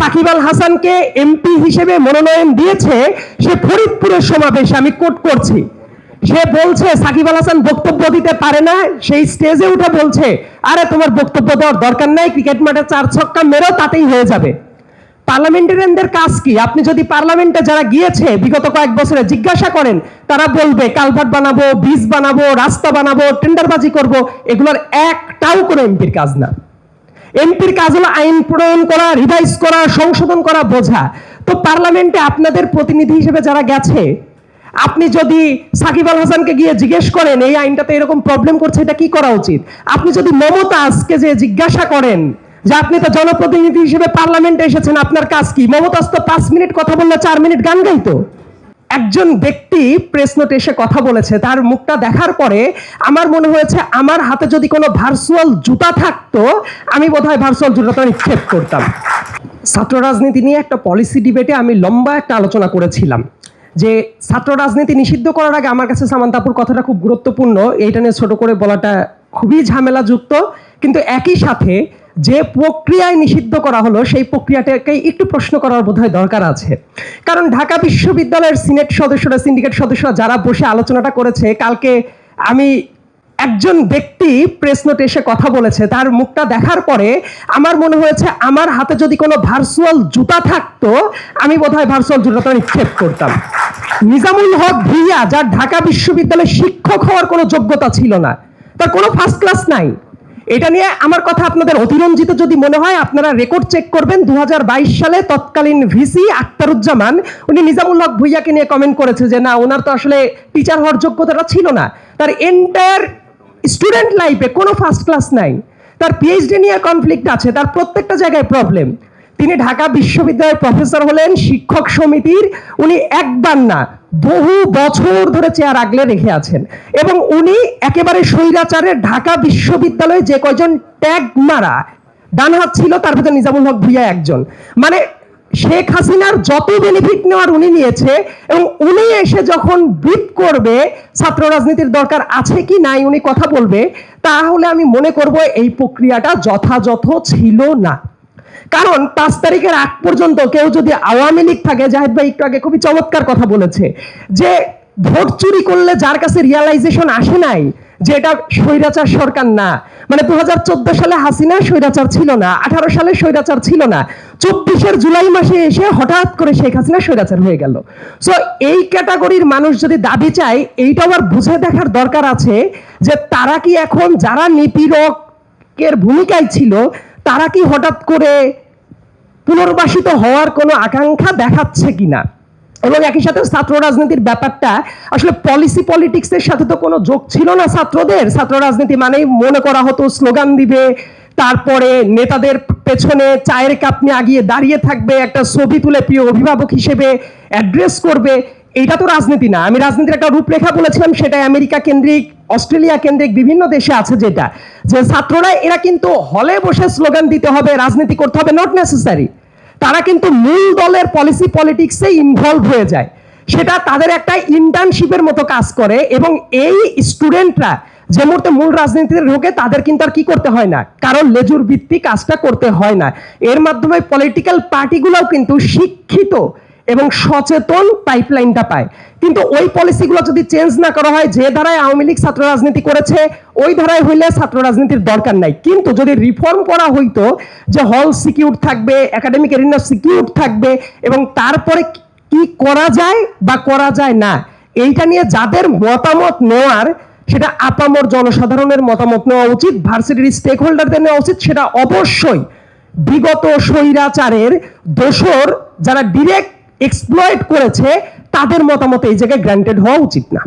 সাকিব আল হাসানকে এমপি হিসেবে মনোনয়ন দিয়েছে সে ফরিদপুরের সমাবেশে, আমি কোট করছি। সে বলছে, সাকিব আল হাসান বক্তব্য দিতে পারে না। সেই স্টেজে উঠে বলছে, আরে, তোমার বক্তব্য দেওয়ার দরকার নাই ক্রিকেট মাঠে চার ছক্কা মেরেও তাতেই হয়ে যাবে। পার্লামেন্টারিয়ানদের কাজ কি? আপনি যদি পার্লামেন্টে যারা গিয়েছে, বিগত কয়েক বছরে জিজ্ঞাসা করেন, তারা বলবে, কালভার্ট বানাবো বীজ বানাবো, রাস্তা বানাবো, টেন্ডারবাজি করব। এগুলোর একটাও কোনো এমপির কাজ না। এমপির কাজ হলো আইন প্রণয়ন করা রিভাইজ করা, সংশোধন করা, বোঝা। তো পার্লামেন্টে আপনাদের প্রতিনিধি হিসেবে যারা গেছে, আপনি যদি সাকিব আল হাসানকে গিয়ে জিজ্ঞেস করেন, এই আইনটাতে এরকম প্রবলেম করছে, এটা কি করা উচিত? আপনি যদি মমতাজকে যে জিজ্ঞাসা করেন যে আপনি তো জনপ্রতিনিধি হিসেবে পার্লামেন্টে এসেছেন, আপনার কাজ কি? মমতাজ তো পাঁচ মিনিট কথা বললে, চার মিনিট গান গাইতো। একজন ব্যক্তি প্রেস নোটে এসে কথা বলেছে, তার মুখটা দেখার পরে আমার মনে হয়েছে আমার হাতে যদি কোনো ভার্চুয়াল জুতা থাকতো, আমি বোধহয় ভার্চুয়াল জুতাটা নিক্ষেপ করতাম। ছাত্র রাজনীতি নিয়ে একটা পলিসি ডিবেটে আমি লম্বা একটা আলোচনা করেছিলাম, যে ছাত্র রাজনীতি নিষিদ্ধ করার আগে আমার কাছে সামান্তাপুর কথাটা খুব গুরুত্বপূর্ণ, এইটা নিয়ে ছোট করে বলাটা খুবই ঝামেলাযুক্ত, কিন্তু একই সাথে যে প্রক্রিয়ায় নিষিদ্ধ করা হলো, সেই প্রক্রিয়াটাকে একটু প্রশ্ন করার বোধহয় দরকার আছে। কারণ ঢাকা বিশ্ববিদ্যালয়ের সিনেট সদস্যরা, সিন্ডিকেট সদস্যরা যারা বসে আলোচনাটা করেছে, কালকে আমি একজন ব্যক্তি প্রেস নোটে এসে কথা বলেছে, তার মুখটা দেখার পরে আমার মনে হয়েছে, আমার হাতে যদি কোনো ভার্চুয়াল জুতা থাকতো, আমি বোধহয় ভার্চুয়াল জুতাটা নিক্ষেপ করতাম। নিজামুল হক ভুইয়া, যার ঢাকা বিশ্ববিদ্যালয়ে শিক্ষক হওয়ার কোনো যোগ্যতা ছিল না, তার কোনো ফার্স্ট ক্লাস নাই। এটা নিয়ে আমার কথা আপনাদের অতিরঞ্জিত যদি মনে হয়, আপনারা রেকর্ড চেক করবেন দু হাজার বাইশ সালে তৎকালীন ভিসি আক্তারুজ্জামান। উনি নিজামুল হক ভুইয়াকে নিয়ে কমেন্ট করেছে যে, না, ওনার তো আসলে টিচার হওয়ার যোগ্যতাটা ছিল না। তার এন্টায়ার স্টুডেন্ট লাইফে কোনো ফার্স্ট ক্লাস নাই। তার পিএইচডি নিয়ে কনফ্লিক্ট আছে, তার প্রত্যেকটা জায়গায় প্রবলেম তিনি ঢাকা বিশ্ববিদ্যালয়ের প্রফেসর হলেন, শিক্ষক সমিতির। উনি একবার না, বহু বছর ধরে চেয়ার আগলে রেখে আছেন। এবং উনি একেবারে স্বৈরাচারের ঢাকা বিশ্ববিদ্যালয়ে যে কয়জন ট্যাগ মারা, ডান হাত ছিল, তার ভিতরে নিজামুল হক ভুইয়া একজন। মানে শেখ হাসিনার যত বেনিফিট নেওয়ার উনি নিয়েছে, এবং উনি এসে যখন ব্রিফ করবে, ছাত্র রাজনীতির দরকার আছে কি নাই উনি কথা বলবে, তাহলে আমি মনে করব এই প্রক্রিয়াটা যথাযথ ছিল না। কারণ পাঁচ তারিখের আগ পর্যন্ত কেউ যদি আওয়ামী লীগ থাকে, জাহেদ ভাই একটু আগে খুবই চমৎকার কথা বলেছে যে ভোট চুরি করলে যার কাছে রিয়ালাইজেশন আসে নাই, যে এটা স্বৈরাচার সরকার না। মানে দু সালে হাসিনা স্বৈরাচার ছিল না, আঠারো সালে স্বৈরাচার ছিল না। চব্বিশের জুলাই মাসে এসে হঠাৎ করে শেখ হাসিনা স্বৈরাচার হয়ে গেল। সো এই ক্যাটাগরির মানুষ যদি দাবি চায় এইটা আবার বুঝে দেখার দরকার আছে যে তারা কি এখন যারা নিপীড়কের ভূমিকায় ছিল তারা কি হঠাৎ করে পুনর্বাসিত হওয়ার কোনো আকাঙ্ক্ষা দেখাচ্ছে কিনা? এবং একই সাথে ছাত্র রাজনীতির ব্যাপারটা, আসলে পলিসি পলিটিক্সের সাথে তো কোনো যোগ ছিল না ছাত্রদের। ছাত্র রাজনীতি মানেই মনে করা হতো স্লোগান দিবে, তারপরে নেতাদের পেছনে চায়ের কাপ নিয়ে আগিয়ে দাঁড়িয়ে থাকবে, একটা ছবি তুলে প্রিয় অভিভাবক হিসেবে অ্যাড্রেস করবে। এইটা তো রাজনীতি না। আমি রাজনীতির একটা রূপরেখা বলেছিলাম সেটা আমেরিকা কেন্দ্রিক, অস্ট্রেলিয়া কেন্দ্রিক বিভিন্ন দেশে আছে যেটা। যে ছাত্ররা, এরা কিন্তু হলে বসে স্লোগান দিতে হবে, রাজনীতি করতে হবে নট নেসেসারি তারা কিন্তু মূল দলের পলিসি পলিটিক্সে ইনভলভ হয়ে যায়। সেটা তাদের একটা ইন্টার্নশিপের মতো কাজ করে এবং এই স্টুডেন্টরা যে মুহূর্তে মূল রাজনীতিতে ঢোকে, তাদের কিন্তু আর কি করতে হয় না। কারণ লেজুর ভিত্তিক কাজটা করতে হয় না। এর মাধ্যমে পলিটিক্যাল পার্টিগুলোও কিন্তু শিক্ষিত এবং সচেতন পাইপলাইনটা পায়। কিন্তু ওই পলিসিগুলো যদি চেঞ্জ না করা হয়, যে ধারায় আওয়ামী লীগ ছাত্র রাজনীতি করেছে, ওই ধারায় হইলে ছাত্র রাজনীতির দরকার নাই। কিন্তু যদি রিফর্ম করা হইতো, যে হল সিকিউর থাকবে একাডেমিক এরিনা সিকিউর থাকবে, এবং তারপরে কি করা যায় বা করা যায় না, এইটা নিয়ে যাদের মতামত নেওয়ার, সেটা আপামর জনসাধারণের মতামত নেওয়া উচিত ভার্সিটির স্টেক হোল্ডারদের নেওয়া উচিত, সেটা অবশ্যই বিগত স্বৈরাচারের দোসর যারা ডিরেক্ট এক্সপ্লয়েট করেছে তাদের মতামত এই জায়গায় গ্রান্টেড হওয়া উচিত না।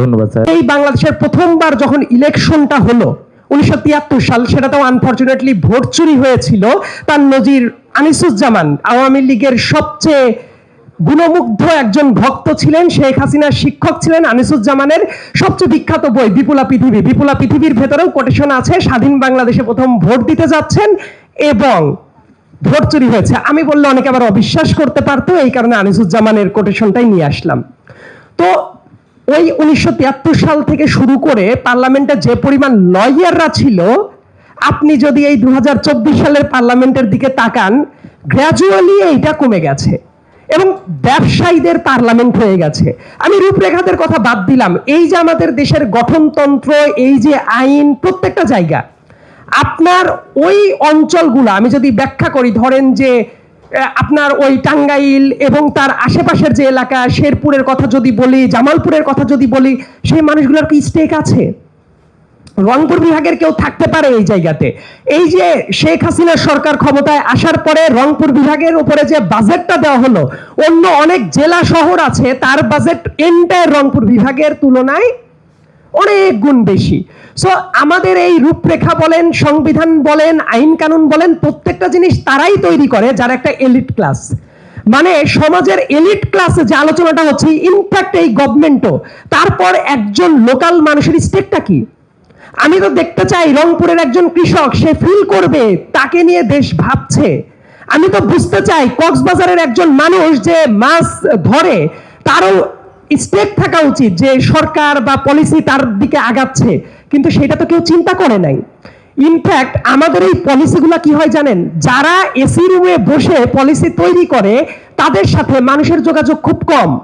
ধন্যবাদ স্যার। এই বাংলাদেশের প্রথমবার যখন ইলেকশনটা হলো উনিশশো তিয়াত্তর সাল সেটা তো আনফর্চুনেটলি ভোট চুরি হয়েছিল তার নজির আনিসুজ্জামান আওয়ামী লীগের সবচেয়ে গুণমুগ্ধ একজন ভক্ত ছিলেন শেখ হাসিনার শিক্ষক ছিলেন আনিসুজ্জামানের সবচেয়ে বিখ্যাত বই বিপুলা পৃথিবী। বিপুলা পৃথিবীর ভেতরেও কোটেশন আছে স্বাধীন বাংলাদেশে প্রথম ভোট দিতে যাচ্ছেন এবং ভোট চুরি হয়েছে। আমি বললে অনেকে আবার অবিশ্বাস করতে পারতো, এই কারণে আনিসুজ্জামানের কোটেশনটাই নিয়ে আসলাম। তো ওই উনিশশো তিয়াত্তর সাল থেকে শুরু করে পার্লামেন্টে যে পরিমাণ লয়াররা ছিল, আপনি যদি এই দু হাজার চব্বিশ সালের পার্লামেন্টের দিকে তাকান গ্র্যাজুয়ালি এইটা কমে গেছে এবং ব্যবসায়ীদের পার্লামেন্ট হয়ে গেছে। আমি রূপরেখাদের কথা বাদ দিলাম। এই যে আমাদের দেশের গঠনতন্ত্র, এই যে আইন, প্রত্যেকটা জায়গা আপনার ওই অঞ্চলগুলো, আমি যদি ব্যাখ্যা করি, ধরেন যে আপনার ওই টাঙ্গাইল এবং তার আশেপাশের যে এলাকা, শেরপুরের কথা যদি বলি, জামালপুরের কথা যদি বলি, সেই মানুষগুলোর কি স্টেক আছে? রংপুর বিভাগের কেউ থাকতে পারে এই জায়গাতে। এই যে শেখ হাসিনার সরকার ক্ষমতায় আসার পরে রংপুর বিভাগের উপরে যে বাজেটটা দেওয়া হলো, অন্য অনেক জেলা শহর আছে, তার বাজেট এন্টায়ার রংপুর বিভাগের তুলনায় অনেক গুণ বেশি। সো আমাদের এই রূপরেখা বলেন, সংবিধান বলেন, আইন কানুন বলেন, প্রত্যেকটা জিনিস তারাই তৈরি করে যার একটা এলিট ক্লাস মানে সমাজের এলিট ক্লাসে যে আলোচনাটা হচ্ছে ইনফ্যাক্ট এই গভর্নমেন্টও তারপর একজন লোকাল মানুষের স্টেকটা কি? আমি তো দেখতে চাই রংপুরের একজন কৃষক, সে ফিল করবে, তাকে নিয়ে দেশ ভাবছে। আমি তো বুঝতে চাই কক্সবাজারের একজন মানুষ যে মাছ ধরে, তারও স্টেপ থাকা উচিত যে সরকার বা পলিসি তার দিকে আগাচ্ছে। কিন্তু সেটা তো কেউ চিন্তা করে নাই। ইনফ্যাক্ট আমাদের এই পলিসিগুলো কি হয় জানেন? যারা এসি রুমে বসে পলিসি তৈরি করে, তাদের সাথে মানুষের যোগাযোগ খুব কম।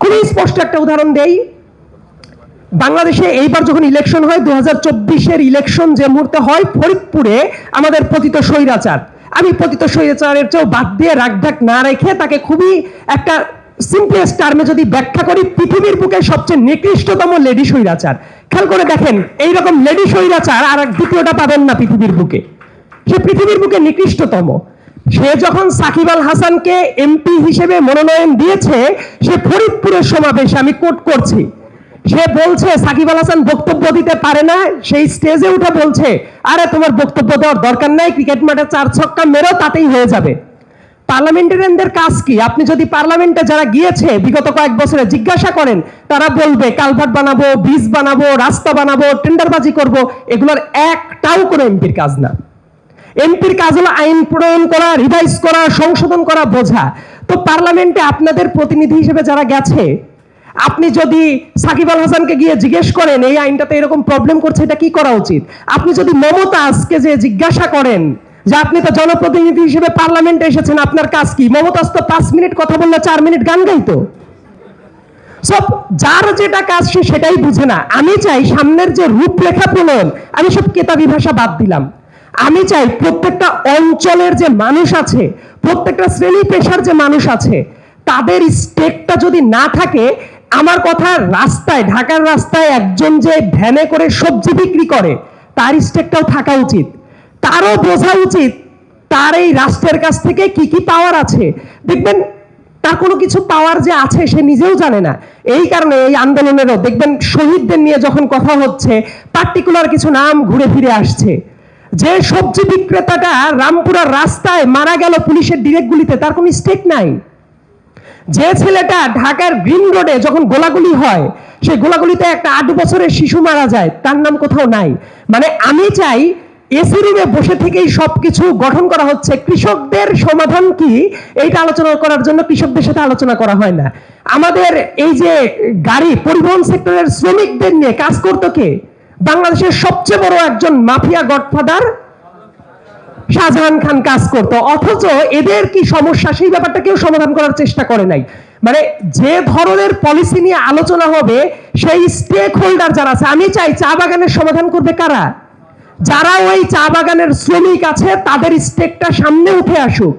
খুবই স্পষ্ট একটা উদাহরণ দেই। বাংলাদেশে এইবার যখন ইলেকশন হয় দু হাজার চব্বিশের ইলেকশন যে মুহূর্তে হয়, ফরিদপুরে আমাদের পতিত স্বৈরাচার। আমি পতিত স্বৈরাচারের চেয়েও বাদ দিয়ে রাগঢাক না রেখে তাকে খুবই একটা সিম্পলেস্ট টার্মে যদি ব্যাখ্যা করি, পৃথিবীর বুকে সবচেয়ে নিকৃষ্টতম লেডি স্বৈরাচার। খেয়াল করে দেখেন, এইরকম লেডি স্বৈরাচার আর এক দ্বিতীয়টা পাবেন না পৃথিবীর বুকে। সে পৃথিবীর বুকে নিকৃষ্টতম। সে যখন সাকিব আল হাসানকে এমপি হিসেবে মনোনয়ন দিয়েছে, সে ফরিদপুরের সমাবেশে আমি কোট করছি। সে বলছে, সাকিব আল হাসান বক্তব্য দিতে পারে না, সেই স্টেজে উঠে বলছে, আরে, তোমার বক্তব্য দেওয়ার দরকার নাই ক্রিকেট মাঠে চার ছক্কা মেরেও তাতেই হয়ে যাবে। পার্লামেন্টারিয়ানদের কাজ কি? আপনি যদি পার্লামেন্টে যারা গিয়েছে বিগত কয়েক বছরে জিজ্ঞাসা করেন, তারা বলবে, কালভার্ট বানাবো, ব্রিজ বানাবো, রাস্তা বানাবো, টেন্ডারবাজি করব, এগুলোর একটাও কোনো এমপির কাজ না। এমপির কাজ হলো আইন প্রণয়ন করা রিভাইজ করা, সংশোধন করা, বোঝা। তো পার্লামেন্টে আপনাদের প্রতিনিধি হিসেবে যারা গেছে, আপনি যদি সাকিব আল হাসানকে গিয়ে জিজ্ঞেস করেন, এই আইনটাতে এরকম প্রবলেম করছে, এটা কি করা উচিত? আপনি যদি মমতাজকে যে জিজ্ঞাসা করেন যে আপনি তো জনপ্রতিনিধি হিসেবে পার্লামেন্টে এসেছেন, আপনার কাজ কি? মমতাজ তো পাঁচ মিনিট কথা বললে চার মিনিট গান গাইতো। সব যার যেটা কাজ সে সেটাই বুঝে না। আমি চাই সামনের যে রূপরেখা প্রণয়ন, আমি সব কেতাবি ভাষা বাদ দিলাম। আমি চাই প্রত্যেকটা অঞ্চলের যে মানুষ আছে, প্রত্যেকটা শ্রেণি পেশার যে মানুষ আছে, তাদের স্টেকটা যদি না থাকে, আমার কথা রাস্তায়, ঢাকার রাস্তায় একজন যে ভ্যানে করে সবজি বিক্রি করে, তার স্টেকটাও থাকা উচিত। তারও বোঝা উচিত তার এই রাষ্ট্রের কাছ থেকে কি কি পাওয়ার আছে। দেখবেন, তার কোনো কিছু পাওয়ার যে আছে সে নিজেও জানে না। এই কারণে এই আন্দোলনেরও, দেখবেন, শহীদদের নিয়ে যখন কথা হচ্ছে পার্টিকুলার কিছু নাম ঘুরে ফিরে আসছে। যে সবজি বিক্রেতাটা রামপুরার রাস্তায় মারা গেল পুলিশের ডিরেক্ট গুলিতে, তার কোনো স্টেক নাই। যে ছেলেটা ঢাকার গ্রিন রোডে যখন গোলাগুলি হয়, সেই গোলাগুলিতে একটা আট বছরের শিশু মারা যায়, তার নাম কোথাও নাই। মানে আমি চাই এসি রুমে বসে থেকেই সবকিছু গঠন করা হচ্ছে। কৃষকদের সমাধান কি? এইটা আলোচনা করার জন্য কৃষকদের সাথে আলোচনা করা হয় না। আমাদের এই যে গাড়ি, পরিবহন সেক্টরের শ্রমিকদের নিয়ে কাজ করতো কে? বাংলাদেশের সবচেয়ে বড় একজন মাফিয়া গডফাদার শাহজাহান খান কাজ করত। অথচ এদের কি সমস্যা? সেই ব্যাপারটা কেউ সমাধান করার চেষ্টা করে নাই। মানে যে ধরনের পলিসি নিয়ে আলোচনা হবে, সেই স্টেক হোল্ডার যারা আছে, আমি চাই চা বাগানের সমাধান করবে কারা? যারা ওই চা বাগানের শ্রমিক আছে তাদের স্টেকটা সামনে উঠে আসুক।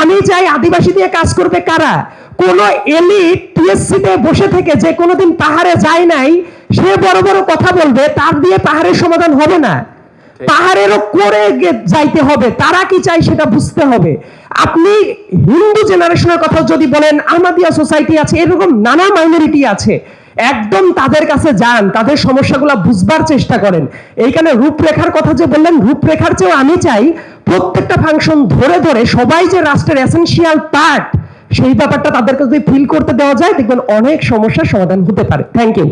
আমি চাই আদিবাসী দিয়ে কাজ করবে কারা? কোন এলিট টিএসসিতে বসে থেকে যে কোনোদিন পাহাড়ে যায় নাই সে বড় বড় কথা বলবে তার দিয়ে পাহাড়ের সমাধান হবে না। পাহাড়েরও করে যাইতে হবে তারা কি চাই সেটা বুঝতে হবে। আপনি হিন্দু জেনারেশনের কথা যদি বলেন আহমাদিয়া সোসাইটি আছে এরকম নানা মাইনরিটি আছে। একদম তাদের কাছে যান, তাদের সমস্যাগুলো বুঝবার চেষ্টা করেন। এইখানে রূপরেখার কথা যে বললেন, রূপরেখার চেয়েও আমি চাই প্রত্যেকটা ফাংশন ধরে ধরে সবাই যে রাষ্ট্রের এসেন্সিয়াল পার্ট সেই ব্যাপারটা তাদেরকে যদি ফিল করতে দেওয়া যায়, দেখবেন অনেক সমস্যার সমাধান হতে পারে। Thank you